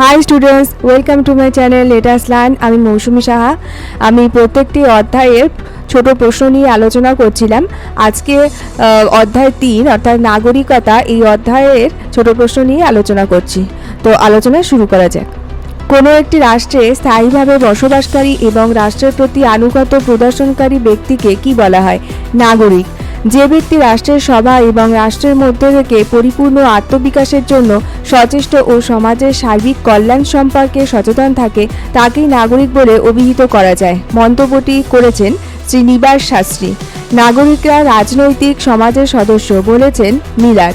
Hi students welcome to my channel let us learn আমি মৌসুমি সাহা। আমি প্রত্যেকটি অধ্যায়ের ছোট প্রশ্ন নিয়ে আলোচনা করছিলাম। আজকে অধ্যায় তিন, অর্থাৎ নাগরিকতা, এই অধ্যায়ের ছোট প্রশ্ন নিয়ে আলোচনা করছি। তো আলোচনা শুরু করা যাক। কোনো একটি রাষ্ট্রে স্থায়ীভাবে বসবাসকারী এবং রাষ্ট্রের প্রতি আনুগত্য প্রদর্শনকারী ব্যক্তিকে কি বলা হয়? নাগরিক। যে ব্যক্তি রাষ্ট্রের সভা এবং রাষ্ট্রের মধ্যে থেকে পরিপূর্ণ আত্মবিকাশের জন্য সচেষ্ট ও সমাজের সার্বিক কল্যাণ সম্পর্কে সচেতন থাকে, তাকেই নাগরিক বলে অভিহিত করা যায়, মন্তব্যটি করেছেন শ্রীনিবাস শাস্ত্রী। নাগরিকরা রাজনৈতিক সমাজের সদস্য বলেছেন মিলার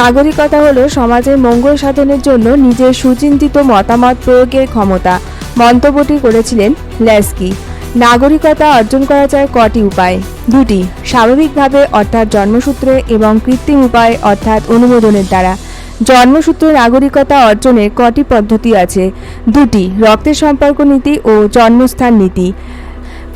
নাগরিকতা হলো সমাজের মঙ্গল সাধনের জন্য নিজের সুচিন্তিত মতামত প্রয়োগের ক্ষমতা, মন্তব্যটি করেছিলেন ল্যাস্কি। নাগরিকতা অর্জন করা যায় কটি উপায়। দুটি, স্বাভাবিকভাবে অর্থাৎ জন্মসূত্রে এবং কৃত্রিম উপায় অর্থাৎ অনুমোদনের দ্বারা। জন্মসূত্রে নাগরিকতা অর্জনের কটি পদ্ধতি আছে? দুটি, রক্তের সম্পর্ক নীতি ও জন্মস্থান নীতি।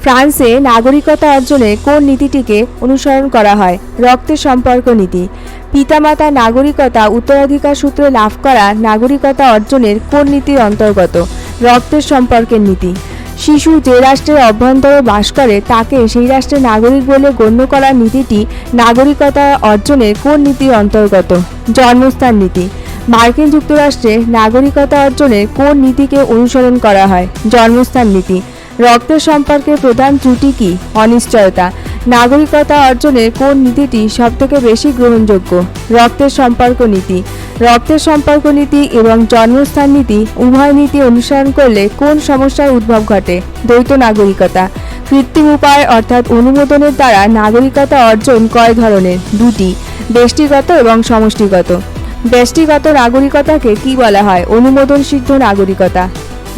ফ্রান্সে নাগরিকতা অর্জনে কোন নীতিটিকে অনুসরণ করা হয়? রক্তের সম্পর্ক নীতি। পিতামাতা নাগরিকতা উত্তরাধিকার সূত্রে লাভ করা নাগরিকতা অর্জনের কোন নীতির অন্তর্গত? রক্তের সম্পর্কের নীতি। শিশু যে রাষ্ট্রের অভ্যন্তরে বাস করে, তাকে সেই রাষ্ট্রের নাগরিক বলে গণ্য করার নীতিটি নাগরিকতা অর্জনের কোন নীতির অন্তর্গত? জন্মস্থান নীতি। মার্কিন যুক্তরাষ্ট্রে নাগরিকতা অর্জনের কোন নীতিকে অনুসরণ করা হয়? জন্মস্থান নীতি। রক্তের সম্পর্কে প্রধান ত্রুটি কি? অনিশ্চয়তা। নাগরিকতা অর্জনের কোন নীতিটি সবথেকে বেশি গ্রহণযোগ্য? রক্তের সম্পর্ক নীতি। রক্তের সম্পর্ক নীতি এবং জন্মস্থান নীতি উভয় নীতি অনুসরণ করলে কোন সমস্যার উদ্ভব ঘটে? দ্বৈত নাগরিকতা। কৃত্রিম উপায় অর্থাৎ অনুমোদনের দ্বারা নাগরিকতা অর্জন কয় ধরনের? দুটি। ব্যষ্টিগত এবং সমষ্টিগত। ব্যষ্টিগত নাগরিকতাকে কি বলা হয়? অনুমোদন সিদ্ধ নাগরিকতা।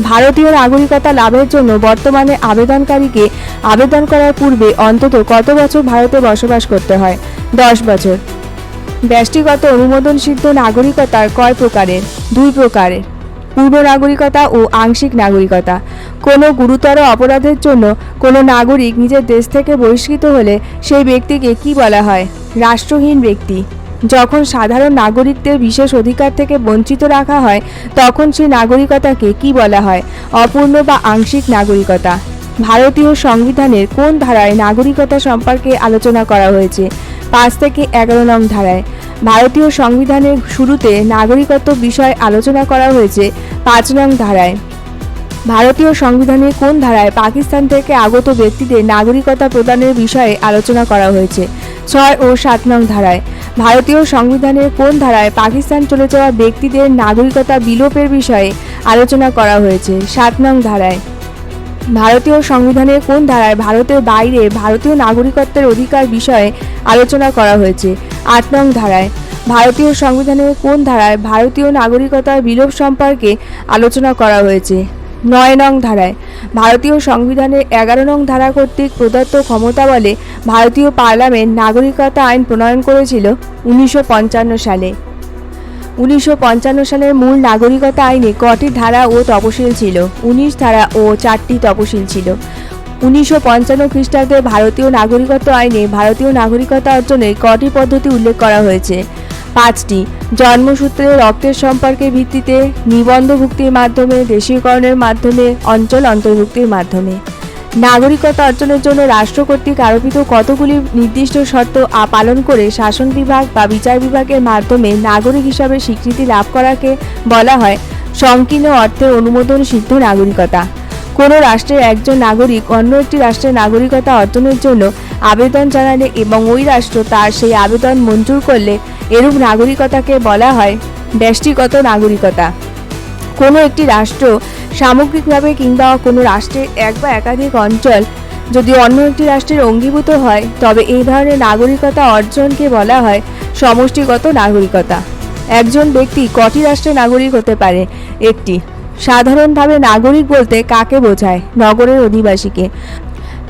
ভারতীয় নাগরিকতা লাভের জন্য বর্তমানে আবেদনকারীকে আবেদন করার পূর্বে অন্তত কত বছর ভারতে বসবাস করতে হয়? দশ বছর। ব্যষ্টিগত অনুমোদন সিদ্ধ নাগরিকতার কয় প্রকারের? দুই প্রকারের। পূর্ব নাগরিকতা ও আংশিক নাগরিকতা। কোনো গুরুতর অপরাধের জন্য কোনো নাগরিক নিজের দেশ থেকে বহিষ্কৃত হলে সেই ব্যক্তিকে কি বলা হয়? রাষ্ট্রহীন ব্যক্তি। যখন সাধারণ নাগরিকদের বিশেষ অধিকার থেকে বঞ্চিত রাখা হয়, তখন সেই নাগরিকতাকে কি বলা হয়? অপূর্ণ বা আংশিক নাগরিকতা। ভারতীয় সংবিধানের কোন ধারায় নাগরিকতা সম্পর্কে আলোচনা করা হয়েছে? পাঁচ থেকে এগারো নং ধারায়। ভারতীয় সংবিধানের শুরুতে নাগরিকত্ব বিষয় আলোচনা করা হয়েছে পাঁচ নং ধারায়। ভারতীয় সংবিধানের কোন ধারায় পাকিস্তান থেকে আগত ব্যক্তিদের নাগরিকতা প্রদানের বিষয়ে আলোচনা করা হয়েছে? ছয় ও সাত নং ধারায়। ভারতীয় সংবিধানের কোন ধারায় পাকিস্তান চলে যাওয়া ব্যক্তিদের নাগরিকতা বিলোপের বিষয়ে আলোচনা করা হয়েছে? সাত নং ধারায়। ভারতীয় সংবিধানের কোন ধারায় ভারতের বাইরে ভারতীয় নাগরিকত্বের অধিকার বিষয়ে আলোচনা করা হয়েছে? আট নং ধারায়। ভারতীয় সংবিধানের কোন ধারায় ভারতীয় নাগরিকতার বিলোপ সম্পর্কে আলোচনা করা হয়েছে? নয় নং ধারায়। ভারতীয় সংবিধানের এগারো নং ধারা কর্তৃক প্রদত্ত ক্ষমতা বলে ভারতীয় পার্লামেন্ট নাগরিকতা আইন প্রণয়ন করেছিল উনিশশো পঞ্চান্ন সালে। উনিশশো পঞ্চান্ন সালের মূল নাগরিকতা আইনে কটি ধারা ও তপশিল ছিল? উনিশ ধারা ও চারটি তপশিল ছিল। উনিশশো পঞ্চান্ন খ্রিস্টাব্দে ভারতীয় নাগরিকত্ব আইনে ভারতীয় নাগরিকতা অর্জনের কটি পদ্ধতি উল্লেখ করা হয়েছে? পাঁচটি। জন্মসূত্রে রক্তের সম্পর্কের ভিত্তিতে নিবন্ধভুক্তির মাধ্যমে দেশীয়করণের মাধ্যমে অঞ্চল অন্তর্ভুক্তির মাধ্যমে। নাগরিকতা অর্জনের জন্য রাষ্ট্র কর্তৃক আরোপিত কতগুলি নির্দিষ্ট শর্ত পালন করে শাসন বিভাগ বা বিচার বিভাগের মাধ্যমে নাগরিক হিসাবে স্বীকৃতি লাভ করাকে বলা হয় সংকীর্ণ অর্থে অনুমোদন সিদ্ধ নাগরিকতা। কোনো রাষ্ট্রের একজন নাগরিক অন্য একটি রাষ্ট্রের নাগরিকতা অর্জনের জন্য আবেদন জানালে এবং ওই রাষ্ট্র তার সেই আবেদন মঞ্জুর করলে এরূপ নাগরিকতাকে বলা হয় ব্যষ্টিগত নাগরিকতা। কোনো একটি রাষ্ট্র সামগ্রিকভাবে কিংবা কোনো রাষ্ট্রের এক বা একাধিক অঞ্চল যদি অন্য একটি রাষ্ট্রের অঙ্গীভূত হয়, তবে এই ধরনের নাগরিকতা অর্জনকে বলা হয় সমষ্টিগত নাগরিকতা। একজন ব্যক্তি কটি রাষ্ট্রের নাগরিক হতে পারে? একটি, সাধারণভাবে নাগরিক বলতে কাকে বোঝায়? নগরের অধিবাসীকে।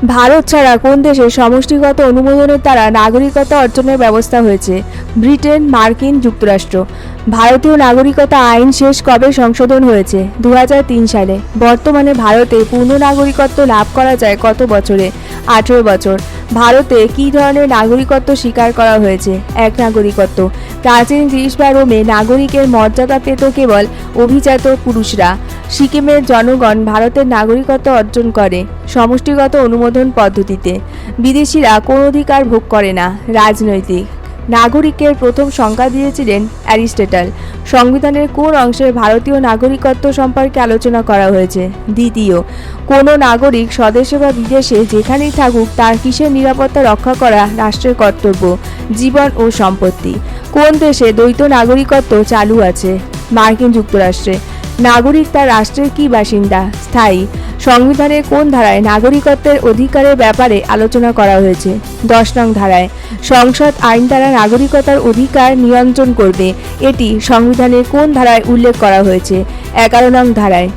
ভারত ছাড়া কোন দেশে সমষ্টিগত অনুমোদনের দ্বারা নাগরিকতা অর্জনের ব্যবস্থা হয়েছে? ব্রিটেন, মার্কিন, যুক্তরাষ্ট্র। ভারতীয় নাগরিকতা আইন শেষ কবে সংশোধন হয়েছে? দু হাজার তিন সালে। বর্তমানে ভারতে পূর্ণ নাগরিকত্ব লাভ করা যায় কত বছরে? আঠেরো বছর। ভারতে কী ধরনের নাগরিকত্ব স্বীকার করা হয়েছে? এক নাগরিকত্ব। প্রাচীন গ্রিস বা রোমে নাগরিকের মর্যাদা পেত কেবল অভিজাত পুরুষরা। সিকিমের জনগণ ভারতের নাগরিকত্ব অর্জন করে সমষ্টিগত অনুমোদন পদ্ধতিতে। বিদেশিরা কোন অধিকার ভোগ করে না। রাজনৈতিক নাগরিকের প্রথম সংজ্ঞা দিয়েছিলেন অ্যারিস্টেটাল। সংবিধানের কোন অংশে ভারতীয় নাগরিকত্ব সম্পর্কে আলোচনা করা হয়েছে? দ্বিতীয়, কোনো নাগরিক স্বদেশে বা বিদেশে যেখানেই থাকুক তার কিসের নিরাপত্তা রক্ষা করা রাষ্ট্রের কর্তব্য, জীবন ও সম্পত্তি? কোন দেশে দ্বৈত নাগরিকত্ব চালু আছে? মার্কিন যুক্তরাষ্ট্রে। নাগরিক তার রাষ্ট্রের কি বাসিন্দা? স্থায়ী। সংবিধানের কোন ধারায় নাগরিকত্বের অধিকারের ব্যাপারে আলোচনা করা হয়েছে? দশ নং ধারায়, সংসদ আইন দ্বারা নাগরিকতার অধিকার নিয়ন্ত্রণ করবে, এটি সংবিধানের কোন ধারায় উল্লেখ করা হয়েছে? এগারো নং ধারায়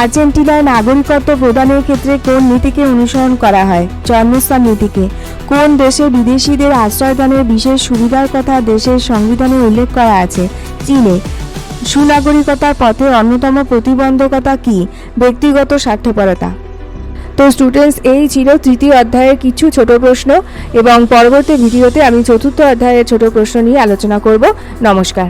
আর্জেন্টিনায় নাগরিকত্ব প্রদানের ক্ষেত্রে কোন নীতিকে অনুসরণ করা হয়? জন্মস্থান নীতিকে, কোন দেশে বিদেশিদের আশ্রয়দানের বিশেষ সুবিধার কথা দেশের সংবিধানে উল্লেখ করা আছে? চীনে সুনাগরিকতার পথে অন্যতম প্রতিবন্ধকতা কি? ব্যক্তিগত স্বার্থপরতা। তো স্টুডেন্টস এই ছিল তৃতীয় অধ্যায়ের কিছু ছোট প্রশ্ন এবং পরবর্তী ভিডিওতে আমি চতুর্থ অধ্যায়ের ছোট প্রশ্ন নিয়ে আলোচনা করব। নমস্কার।